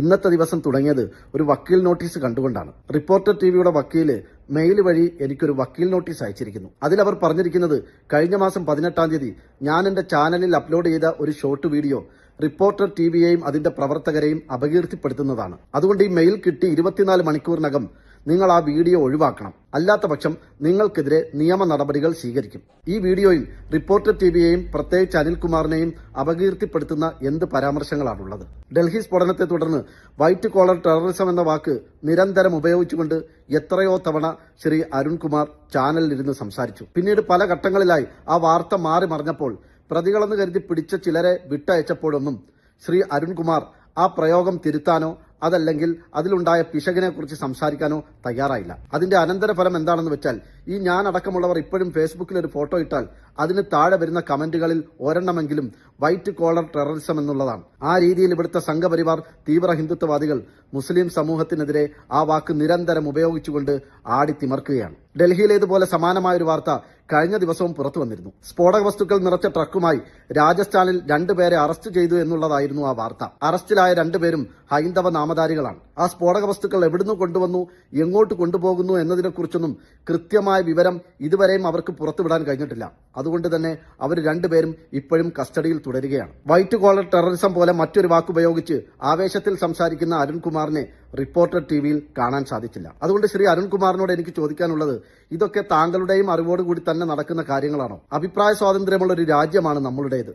ഇന്നത്തെ ദിവസം തുടങ്ങിയത് ഒരു വക്കീൽ നോട്ടീസ് കണ്ടുകൊണ്ടാണ്. റിപ്പോർട്ടർ ടിവിയുടെ വക്കീൽ മെയിൽ വഴി എനിക്കൊരു വക്കീൽ നോട്ടീസ് അയച്ചിരിക്കുന്നു. അതിൽ അവർ പറഞ്ഞിരിക്കുന്നത് കഴിഞ്ഞ മാസം പതിനെട്ടാം തീയതി ഞാൻ എന്റെ ചാനലിൽ അപ്ലോഡ് ചെയ്ത ഒരു ഷോർട്ട് വീഡിയോ റിപ്പോർട്ടർ ടിവിയെയും അതിന്റെ പ്രവർത്തകരെയും അപകീർത്തിപ്പെടുത്തുന്നതാണ്. അതുകൊണ്ട് ഈ മെയിൽ കിട്ടി ഇരുപത്തിനാല് മണിക്കൂറിനകം നിങ്ങൾ ആ വീഡിയോ ഒഴിവാക്കണം. അല്ലാത്ത പക്ഷം നിങ്ങൾക്കെതിരെ നിയമ നടപടികൾ സ്വീകരിക്കും. ഈ വീഡിയോയിൽ റിപ്പോർട്ടർ ടിവിയെയും പ്രത്യേകിച്ച് അനിൽകുമാറിനെയും അപകീർത്തിപ്പെടുത്തുന്ന എന്ത് പരാമർശങ്ങളാണുള്ളത്? ഡൽഹി സ്ഫോടനത്തെ തുടർന്ന് വൈറ്റ് കോളർ ടെററിസം എന്ന വാക്ക് നിരന്തരം ഉപയോഗിച്ചുകൊണ്ട് എത്രയോ തവണ ശ്രീ അരുൺകുമാർ ചാനലിലിരുന്ന് സംസാരിച്ചു. പിന്നീട് പല ഘട്ടങ്ങളിലായി ആ വാർത്ത മാറി മറിഞ്ഞപ്പോൾ പ്രതികളെന്ന് കരുതി പിടിച്ച ചിലരെ വിട്ടയച്ചപ്പോഴൊന്നും ശ്രീ അരുൺകുമാർ ആ പ്രയോഗം തിരുത്താനോ അതല്ലെങ്കിൽ അതിലുണ്ടായ പിശകിനെ കുറിച്ച് സംസാരിക്കാനോ തയ്യാറായില്ല. അതിന്റെ അനന്തരഫലം എന്താണെന്ന് വെച്ചാൽ ഈ ഞാൻ അടക്കമുള്ളവർ ഇപ്പോഴും ഫേസ്ബുക്കിൽ ഒരു ഫോട്ടോ ഇട്ടാൽ അതിന് താഴെ വരുന്ന കമന്റുകളിൽ ഒരെണ്ണമെങ്കിലും വൈറ്റ് കോളർ ടെററിസം എന്നുള്ളതാണ്. ആ രീതിയിൽ ഇവിടുത്തെ സംഘപരിവാർ തീവ്ര ഹിന്ദുത്വവാദികൾ മുസ്ലിം സമൂഹത്തിനെതിരെ ആ വാക്ക് നിരന്തരം ഉപയോഗിച്ചുകൊണ്ട് ആടിത്തിമർക്കുകയാണ്. ഡൽഹിയിലേതുപോലെ സമാനമായ ഒരു വാർത്ത കഴിഞ്ഞ ദിവസവും പുറത്തു വന്നിരുന്നു. സ്ഫോടക വസ്തുക്കൾ നിറച്ച ട്രക്കുമായി രാജസ്ഥാനിൽ രണ്ടുപേരെ അറസ്റ്റ് ചെയ്തു എന്നുള്ളതായിരുന്നു ആ വാർത്ത. അറസ്റ്റിലായ രണ്ടുപേരും ഹൈന്ദവ നാമധാരികളാണ്. ആ സ്ഫോടക വസ്തുക്കൾ എവിടുന്ന് കൊണ്ടുവന്നു എങ്ങോട്ട് കൊണ്ടുപോകുന്നു എന്നതിനെക്കുറിച്ചൊന്നും കൃത്യമായ വിവരം ഇതുവരെയും അവർക്ക് പുറത്തുവിടാൻ കഴിഞ്ഞിട്ടില്ല. അതുകൊണ്ട് തന്നെ അവർ രണ്ടുപേരും ഇപ്പോഴും കസ്റ്റഡിയിൽ തുടരുകയാണ്. വൈറ്റ് കോളർ ടെററിസം പോലെ മറ്റൊരു വാക്കുപയോഗിച്ച് ആവേശത്തിൽ സംസാരിക്കുന്ന അരുൺകുമാറിനെ റിപ്പോർട്ടർ ടി വിയിൽ കാണാൻ സാധിച്ചില്ല. അതുകൊണ്ട് ശ്രീ അരുൺകുമാറിനോട് എനിക്ക് ചോദിക്കാനുള്ളത് ഇതൊക്കെ താങ്കളുടെയും അറിവോടുകൂടി തന്നെ നടക്കുന്ന കാര്യങ്ങളാണോ? അഭിപ്രായ സ്വാതന്ത്ര്യമുള്ള ഒരു രാജ്യമാണ് നമ്മളുടേത്.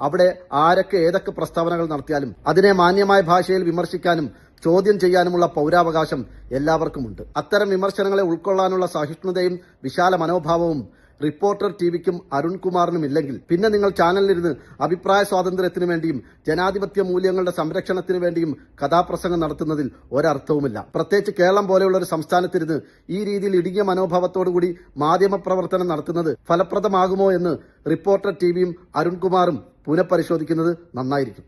അവിടെ ആരൊക്കെ ഏതൊക്കെ പ്രസ്താവനകൾ നടത്തിയാലും അതിനെ മാന്യമായ ഭാഷയിൽ വിമർശിക്കാനും ചോദ്യം ചെയ്യാനുമുള്ള പൗരാവകാശം എല്ലാവർക്കുമുണ്ട്. അത്തരം വിമർശനങ്ങളെ ഉൾക്കൊള്ളാനുള്ള സഹിഷ്ണുതയും വിശാല മനോഭാവവും റിപ്പോർട്ടർ ടിവിക്കും അരുൺകുമാറിനും ഇല്ലെങ്കിൽ പിന്നെ നിങ്ങൾ ചാനലിലിരുന്ന് അഭിപ്രായ സ്വാതന്ത്ര്യത്തിനു വേണ്ടിയും ജനാധിപത്യ മൂല്യങ്ങളുടെ സംരക്ഷണത്തിനു വേണ്ടിയും കഥാപ്രസംഗം നടത്തുന്നതിൽ ഒരർത്ഥവുമില്ല. പ്രത്യേകിച്ച് കേരളം പോലെയുള്ള ഒരു സംസ്ഥാനത്തിരുന്ന് ഈ രീതിയിൽ ഇടുങ്ങിയ മനോഭാവത്തോടുകൂടി മാധ്യമപ്രവർത്തനം നടത്തുന്നത് ഫലപ്രദമാകുമോ എന്ന് റിപ്പോർട്ടർ ടിവിയും അരുൺകുമാറും പുനഃപരിശോധിക്കുന്നത് നന്നായിരിക്കും.